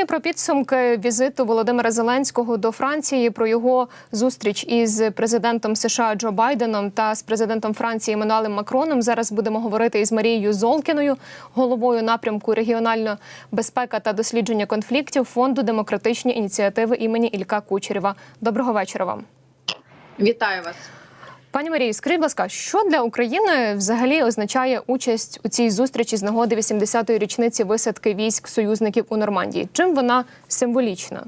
і про підсумки візиту Володимира Зеленського до Франції, про його зустріч із президентом США Джо Байденом та з президентом Франції Еммануелем Макроном. Зараз будемо говорити із Марією Золкіною, головою напрямку регіональна безпека та дослідження конфліктів фонду демократичні ініціативи імені Ілька Кучерєва. Доброго вечора вам. Вітаю вас. Пані Марії, скажіть, будь ласка, що для України взагалі означає участь у цій зустрічі з нагоди 80-ї річниці висадки військ союзників у Нормандії? Чим вона символічна?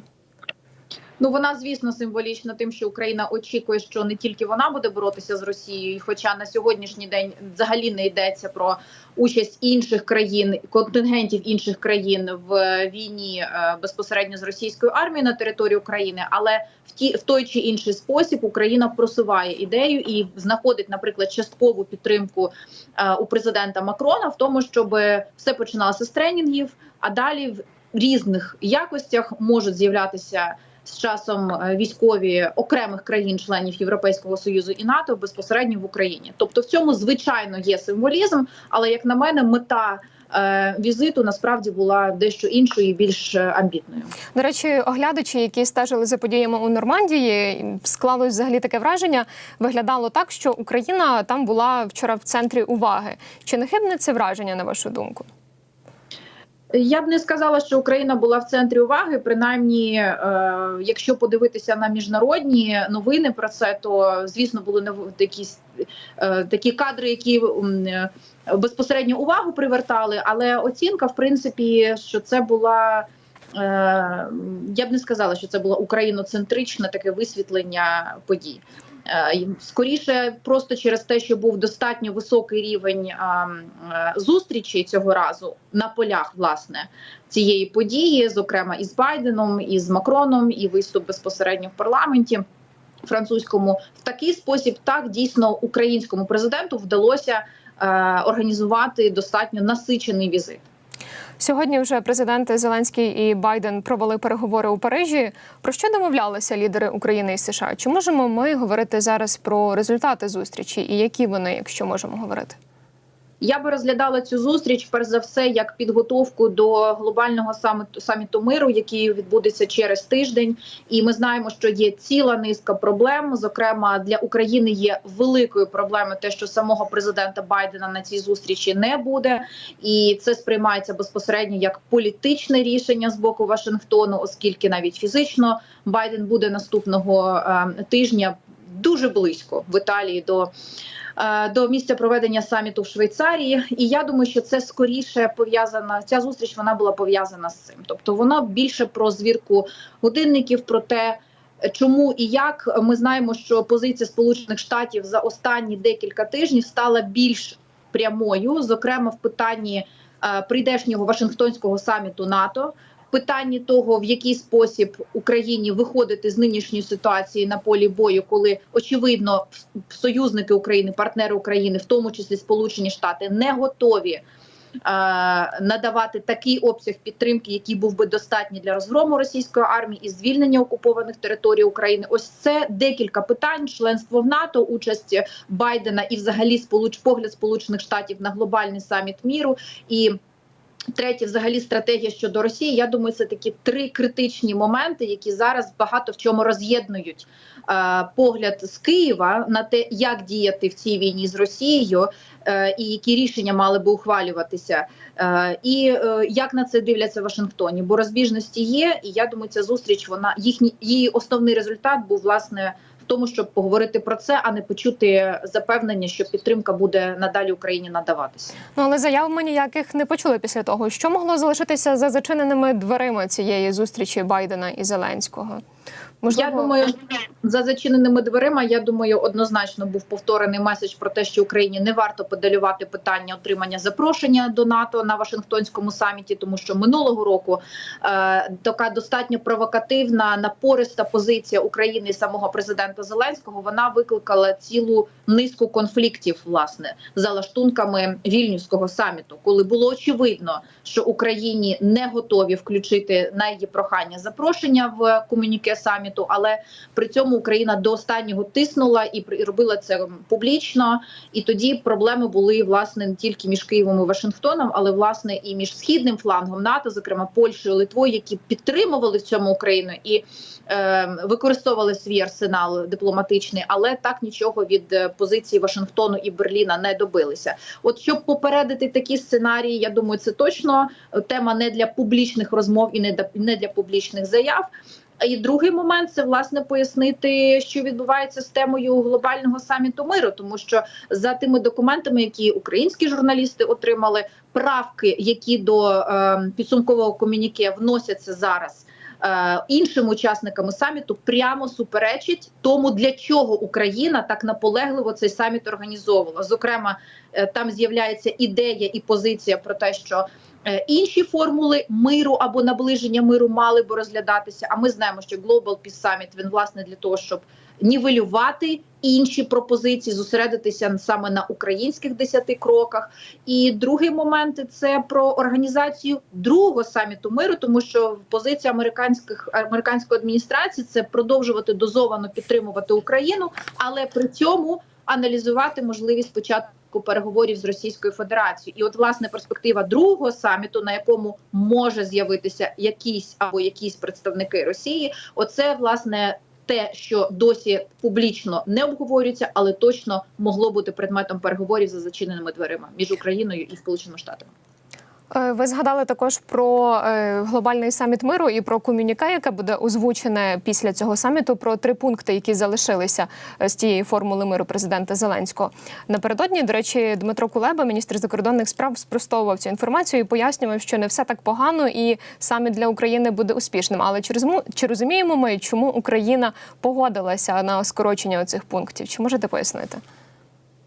Ну вона, звісно, символічна тим, що Україна очікує, що не тільки вона буде боротися з Росією, і хоча на сьогоднішній день взагалі не йдеться про участь інших країн, контингентів інших країн в війні е, безпосередньо з російською армією на території України, але в ті в той чи інший спосіб Україна просуває ідею і знаходить, наприклад, часткову підтримку е, у президента Макрона в тому, щоб все починалося з тренінгів, а далі в різних якостях можуть з'являтися з часом е, військові окремих країн-членів Європейського союзу і НАТО безпосередньо в Україні. Тобто, в цьому звичайно є символізм, але як на мене, мета. е, Візиту насправді була дещо іншою більш е, амбітною. До речі, оглядачі, які стежили за подіями у Нормандії, склалось взагалі таке враження. Виглядало так, що Україна там була вчора в центрі уваги. Чи не хибне це враження на вашу думку? Я б не сказала, що Україна була в центрі уваги. Принаймні, е, якщо подивитися на міжнародні новини про це, то звісно були якісь е, такі кадри, які е, безпосередньо увагу привертали. Але оцінка, в принципі, що це була. е, Я б не сказала, що це було україноцентричне таке висвітлення подій. Е, Скоріше, просто через те, що був достатньо високий рівень е, зустрічей цього разу на полях власне цієї події, зокрема із Байденом, і з Макроном, і виступ безпосередньо в парламенті французькому, в такий спосіб так дійсно українському президенту вдалося е, організувати достатньо насичений візит. Сьогодні вже президенти Зеленський і Байден провели переговори у Парижі. Про що домовлялися лідери України і США? Чи можемо ми говорити зараз про результати зустрічі і які вони, якщо можемо говорити? Я би розглядала цю зустріч перш за все як підготовку до глобального саміту саміту миру, який відбудеться через тиждень. І ми знаємо, що є ціла низка проблем. Зокрема, для України є великою проблемою те, що самого президента Байдена на цій зустрічі не буде, і це сприймається безпосередньо як політичне рішення з боку Вашингтону, оскільки навіть фізично Байден буде наступного е, тижня дуже близько в Італії до. Е, До місця проведення саміту в Швейцарії, і я думаю, що це скоріше пов'язана. Ця зустріч вона була пов'язана з цим. Тобто, вона більше про звірку годинників, про те, чому і як ми знаємо, що позиція Сполучених Штатів за останні декілька тижнів стала більш прямою, зокрема в питанні е, прийдешнього Вашингтонського саміту НАТО. Питанні того, в який спосіб Україні виходити з нинішньої ситуації на полі бою, коли очевидно союзники України, партнери України, в тому числі Сполучені Штати, не готові е, надавати такий обсяг підтримки, який був би достатній для розгрому російської армії і звільнення окупованих територій України. Ось це декілька питань: членство в НАТО, участь Байдена і, взагалі, сполуч погляд Сполучених Штатів на глобальний саміт міру і. Третє, взагалі, стратегія щодо Росії. Я думаю, це такі три критичні моменти, які зараз багато в чому роз'єднують е, погляд з Києва на те, як діяти в цій війні з Росією, е, і які рішення мали би ухвалюватися, е, і е, як на це дивляться в Вашингтоні. Бо розбіжності є, і я думаю, ця зустріч вона їхній її основний результат був власне. Тому, щоб поговорити про це, а не почути запевнення, що підтримка буде надалі Україні надаватися. Ну але заяв ми ніяких не почули після того, що могло залишитися за зачиненими дверима цієї зустрічі Байдена і Зеленського. Я думаю, за зачиненими дверима. Я думаю, однозначно був повторений меседж про те, що Україні не варто подалювати питання отримання запрошення до НАТО на Вашингтонському саміті, тому що минулого року е, така достатньо провокативна, напориста позиція України і самого президента Зеленського вона викликала цілу низку конфліктів, власне, за лаштунками вільнюського саміту, коли було очевидно, що Україні не готові включити на її прохання запрошення в комуніке саміту. Саміту, але при цьому Україна до останнього тиснула і робила це публічно. І тоді проблеми були власне не тільки між Києвом і Вашингтоном, але власне і між східним флангом НАТО, зокрема Польщею, Литвою, які підтримували в цьому Україну і е, використовували свій арсенал дипломатичний, але так нічого від е, позиції Вашингтону і Берліна не добилися. От щоб попередити такі сценарії, я думаю, це точно тема не для публічних розмов і не для публічних заяв. І другий момент це власне пояснити, що відбувається з темою глобального саміту миру, тому що за тими документами, які українські журналісти отримали, правки, які до е, підсумкового комюніке вносяться зараз. е, Іншими учасниками саміту прямо суперечить тому, для чого Україна так наполегливо цей саміт організовувала. Зокрема, е, там з'являється ідея і позиція про те, що Інші формули миру або наближення миру мали би розглядатися. А ми знаємо, що Global Peace Summit, він власне для того, щоб нівелювати інші пропозиції, зосередитися саме на українських десяти кроках. І другий момент це про організацію другого саміту миру, тому що позиція американських американської адміністрації це продовжувати дозовано підтримувати Україну, але при цьому аналізувати можливість початку переговорів з Російською Федерацією. І от власне перспектива другого саміту, на якому може з'явитися якісь або якісь представники Росії, оце власне. Те, що досі публічно не обговорюється, але точно могло бути предметом переговорів за зачиненими дверима між Україною і Сполученими Штатами. Е, Ви згадали також про е, глобальний саміт миру і про комюніке, яке буде озвучене після цього саміту. Про три пункти, які залишилися е, з тієї формули миру президента Зеленського. Напередодні, до речі, Дмитро Кулеба, міністр закордонних справ, спростовував цю інформацію і пояснював, що не все так погано, і саміт для України буде успішним. Але розуму- чи розуміємо ми, чому Україна погодилася на скорочення цих пунктів? Чи можете пояснити?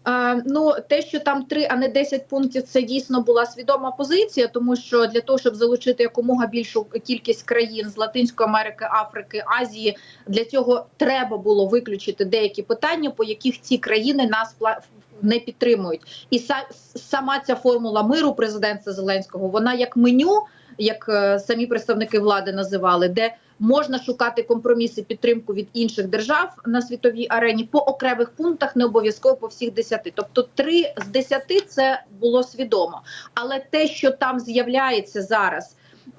Е, Ну, те, що там три, а не 10 пунктів, це дійсно була свідома позиція, тому що для того, щоб залучити якомога більшу кількість країн з Латинської Америки, Африки, Азії, для цього треба було виключити деякі питання, по яких ці країни нас не підтримують. І сама ця формула миру президента Зеленського, вона як меню, як е, самі представники влади називали, де можна шукати компроміси, підтримку від інших держав на світовій арені по окремих пунктах, не обов'язково по всіх десяти. Тобто, три з десяти це було свідомо. Але те, що там з'являється зараз.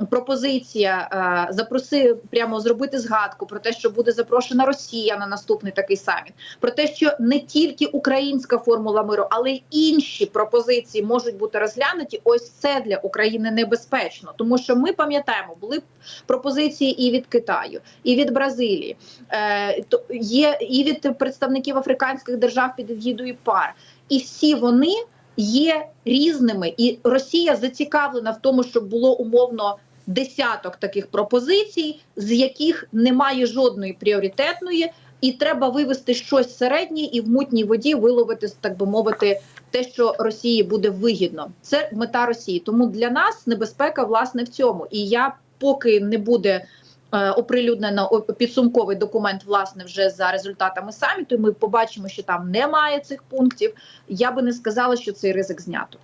Пропозиція е, запроси прямо зробити згадку про те, що буде запрошена Росія на наступний такий саміт, про те, що не тільки українська формула миру, але й інші пропозиції можуть бути розглянуті. Ось це для України небезпечно, тому що ми пам'ятаємо, були пропозиції і від Китаю, і від Бразилії, е, то є і від представників африканських держав під егідою пар, і всі вони є різними, і Росія зацікавлена в тому, щоб було умовно десяток таких пропозицій, з яких немає жодної пріоритетної, і треба вивести щось середнє і в мутній воді виловити, так би мовити, те, що Росії буде вигідно. Це мета Росії. Тому для нас небезпека власне в цьому. І я поки не буде. Е, Оприлюднено підсумковий документ, власне, вже за результатами саміту. Ми побачимо, що там немає цих пунктів. Я би не сказала, що цей ризик знято.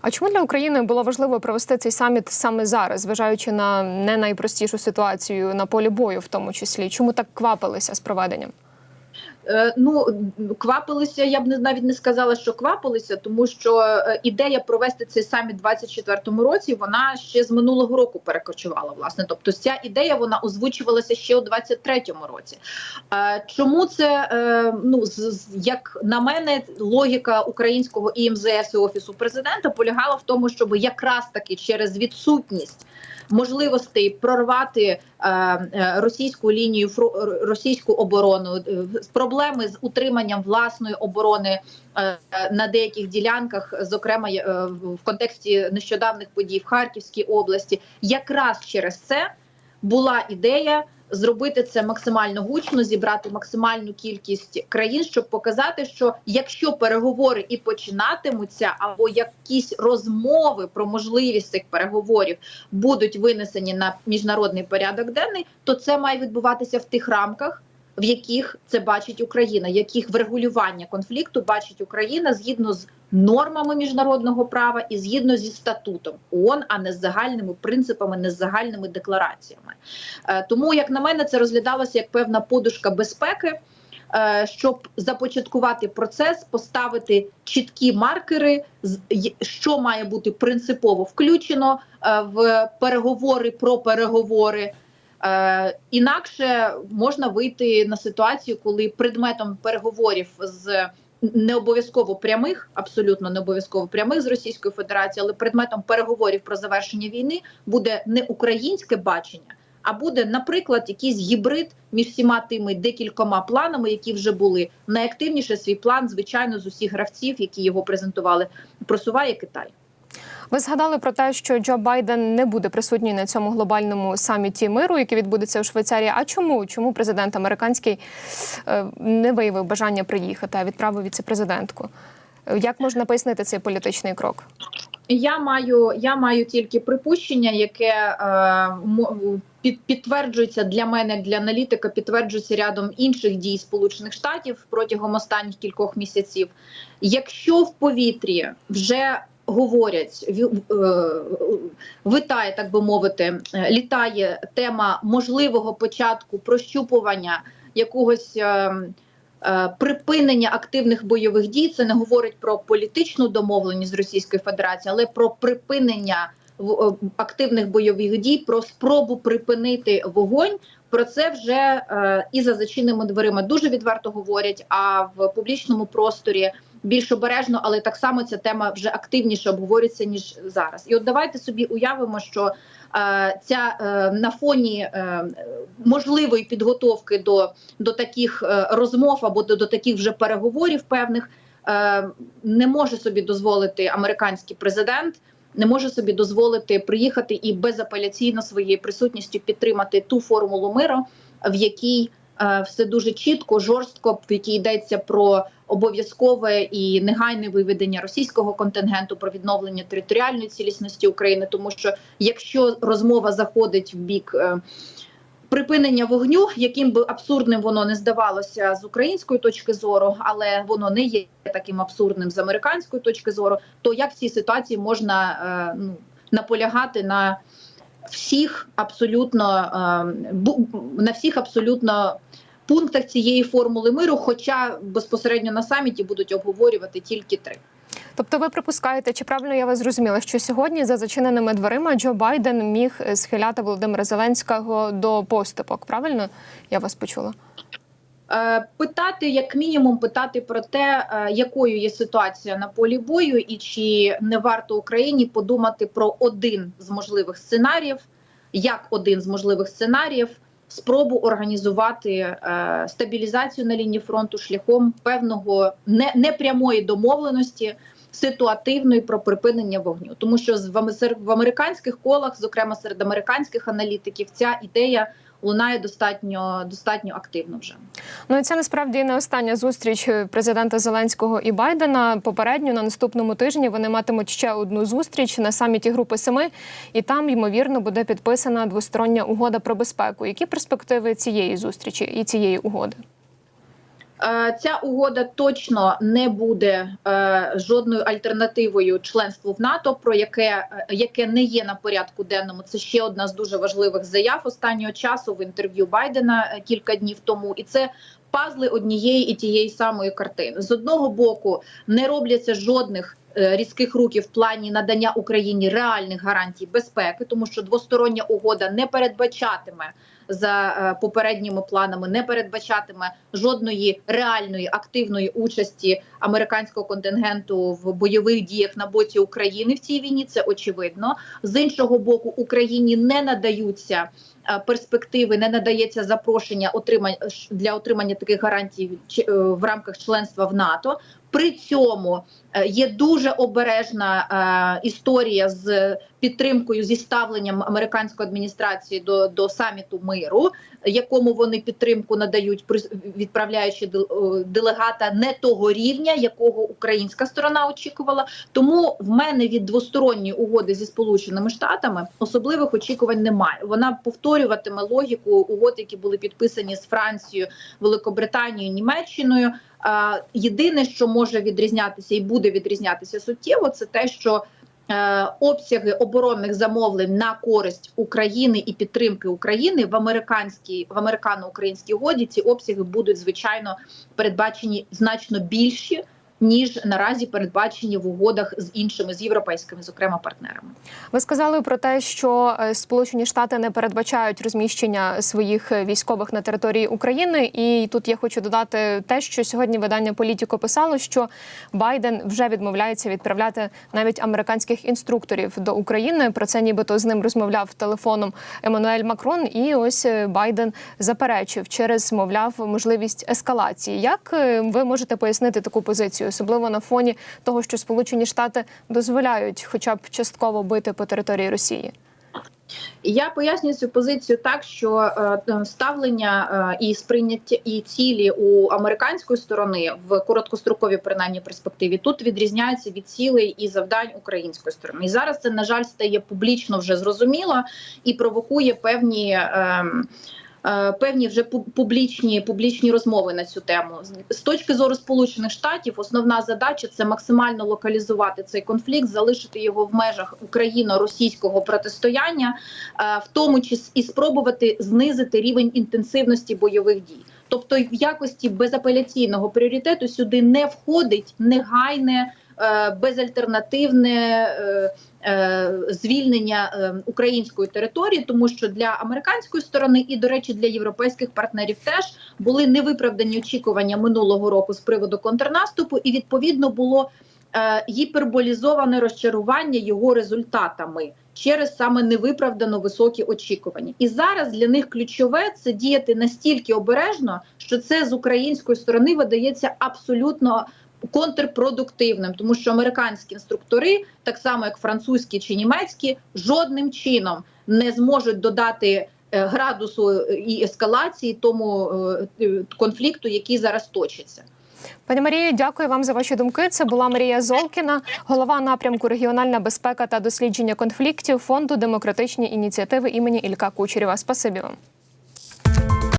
А чому для України було важливо провести цей саміт саме зараз, зважаючи на не найпростішу ситуацію на полі бою, в тому числі? Чому так квапилися з проведенням? Е, Ну квапилися. Я б не навіть не сказала, що квапилися, тому що е, ідея провести цей саміт у 24-му році вона ще з минулого року перекочувала. Власне, тобто ця ідея вона озвучувалася ще у 23-му році. Е, Чому це ну як на мене, логіка українського і МЗС і офісу президента полягала в тому, щоб якраз таки через відсутність можливостей прорвати е, е, російську лінію фро- російську оборону, е, проблеми з утриманням власної оборони е, е, на деяких ділянках, зокрема е, в контексті нещодавних подій в Харківській області, якраз через це була ідея. Зробити це максимально гучно, зібрати максимальну кількість країн, щоб показати, що якщо переговори і починатимуться, або якісь розмови про можливість цих переговорів будуть винесені на міжнародний порядок денний, то це має відбуватися в тих рамках, в яких це бачить Україна, яких врегулювання конфлікту бачить Україна згідно з нормами міжнародного права і згідно зі статутом ООН, а не з загальними принципами, не з загальними деклараціями. Е, Тому, як на мене, це розглядалося як певна подушка безпеки. е, Щоб започаткувати процес, поставити чіткі маркери, що має бути принципово включено е, в переговори про переговори. Інакше можна вийти на ситуацію, коли предметом переговорів з не обов'язково прямих, абсолютно не обов'язково прямих з Російською Федерацією, але предметом переговорів про завершення війни буде не українське бачення, а буде, наприклад, якийсь гібрид між всіма тими декількома планами, які вже були. Найактивніше свій план, звичайно, з усіх гравців, які його презентували, просуває Китай. Ви згадали про те, що Джо Байден не буде присутній на цьому глобальному саміті миру, який відбудеться у Швейцарії. А чому? Чому президент американський е, не виявив бажання приїхати, а відправив віцепрезидентку? Як можна пояснити цей політичний крок? Я маю я маю тільки припущення, яке е, під, підтверджується для мене, для аналітика, підтверджується рядом інших дій Сполучених Штатів протягом останніх кількох місяців. Якщо в повітрі вже говорять, е, витає, так би мовити, е, літає тема можливого початку прощупування якогось. е, Припинення активних бойових дій це не говорить про політичну домовленість з Російською Федерацією, але про припинення в- активних бойових дій, про спробу припинити вогонь. Про це вже і за зачиненими дверима дуже відверто говорять. А в публічному просторі більш обережно, але так само ця тема вже активніше обговорюється ніж зараз. І от давайте собі уявимо, що е, ця е, на фоні е, можливої підготовки до, до таких е, розмов або до, до таких вже переговорів певних е, не може собі дозволити американський президент. Не може собі дозволити приїхати і безапеляційно своєю присутністю підтримати ту формулу миру, в якій е, все дуже чітко, жорстко, в якій йдеться про обов'язкове і негайне виведення російського контингенту, про відновлення територіальної цілісності України. Тому що якщо розмова заходить в бік е, припинення вогню, яким би абсурдним воно не здавалося з української точки зору, але воно не є таким абсурдним з американської точки зору, то як в цій ситуації можна е, ну, наполягати на всіх абсолютно е, на всіх абсолютно пунктах цієї формули миру, хоча безпосередньо на саміті будуть обговорювати тільки три. Тобто, ви припускаєте, чи правильно я вас зрозуміла, що сьогодні за зачиненими дверима Джо Байден міг схиляти Володимира Зеленського до поступок? Правильно я вас почула? Е, Питати, як мінімум, питати про те, е, якою є ситуація на полі бою, і чи не варто Україні подумати про один з можливих сценаріїв, як один з можливих сценаріїв, спробу організувати е, стабілізацію на лінії фронту шляхом певного не, непрямої домовленості. Ситуативної про припинення вогню, тому що в американських колах, зокрема серед американських аналітиків, ця ідея лунає достатньо достатньо активно вже. Ну і це насправді не остання зустріч е, президента Зеленського і Байдена. Попередньо на наступному тижні вони матимуть ще одну зустріч на саміті Групи Семи, і там ймовірно буде підписана двостороння угода про безпеку. Які перспективи цієї зустрічі і цієї угоди? Е, Ця угода точно не буде е, жодною альтернативою членству в НАТО, про яке, е, яке не є на порядку денному. Це ще одна з дуже важливих заяв останнього часу в інтерв'ю Байдена кілька днів тому, і це пазли однієї і тієї самої картини. З одного боку не робляться жодних. Різких руків в плані надання Україні реальних гарантій безпеки, тому що двостороння угода не передбачатиме за е, попередніми планами, не передбачатиме жодної реальної активної участі американського контингенту в бойових діях на боці України в цій війні. Це очевидно. З іншого боку, Україні не надаються е, перспективи, не надається запрошення отримання для отримання таких гарантій е, в рамках членства в НАТО. При цьому е, є дуже обережна е, історія з підтримкою зі ставленням американської адміністрації до, до саміту миру, якому вони підтримку надають, відправляючи делегата не того рівня, якого українська сторона очікувала. Тому в мене від двосторонньої угоди зі сполученими штатами особливих очікувань немає. Вона повторюватиме логіку угод, які були підписані з Францією, Великобританією, Німеччиною. Єдине, що може відрізнятися і буде відрізнятися суттєво, це те, що е, обсяги оборонних замовлень на користь України і підтримки України в американській в американо-українській годі ці обсяги будуть звичайно передбачені значно більші. Ніж наразі передбачені в угодах з іншими з європейськими, зокрема партнерами. Ви сказали про те, що е, Сполучені Штати не передбачають розміщення своїх е, військових на території України. І тут я хочу додати те, що сьогодні видання Політіко писало, що Байден вже відмовляється відправляти навіть американських інструкторів до України. Про це нібито з ним розмовляв телефоном Еммануель Макрон. І ось е, Байден заперечив через, мовляв, можливість ескалації. Як ви можете пояснити таку позицію, особливо на фоні того, що Сполучені Штати дозволяють, хоча б частково бити по території Росії? Я пояснюю цю позицію так, що е, ставлення е, і сприйняття і цілі у американської сторони в короткостроковій принаймні перспективі тут відрізняються від цілей і завдань української сторони. І зараз це на жаль стає публічно вже зрозуміло і провокує певні. Е, е, Певні вже пу- публічні публічні розмови на цю тему З- точки зору Сполучених Штатів. Основна задача це максимально локалізувати цей конфлікт, залишити його в межах україно-російського протистояння, е, в тому числі і спробувати знизити рівень інтенсивності бойових дій. Тобто, в якості безапеляційного пріоритету сюди не входить негайне, е, безальтернативне е, е, звільнення е, української території, тому що для американської сторони і, до речі, для європейських партнерів теж були невиправдані очікування минулого року з приводу контрнаступу, і відповідно було е, гіперболізоване розчарування його результатами через саме невиправдано високі очікування. І зараз для них ключове це діяти настільки обережно, що це з української сторони видається абсолютно контрпродуктивним, тому що американські інструктори, так само як французькі чи німецькі, жодним чином не зможуть додати. е, Градусу і ескалації тому е, е, конфлікту, який зараз точиться. Пані Марії, дякую вам за ваші думки. Це була Марія Золкіна, голова напрямку регіональна безпека та дослідження конфліктів фонду демократичні ініціативи імені Ілька Кучерєва. Спасибі вам.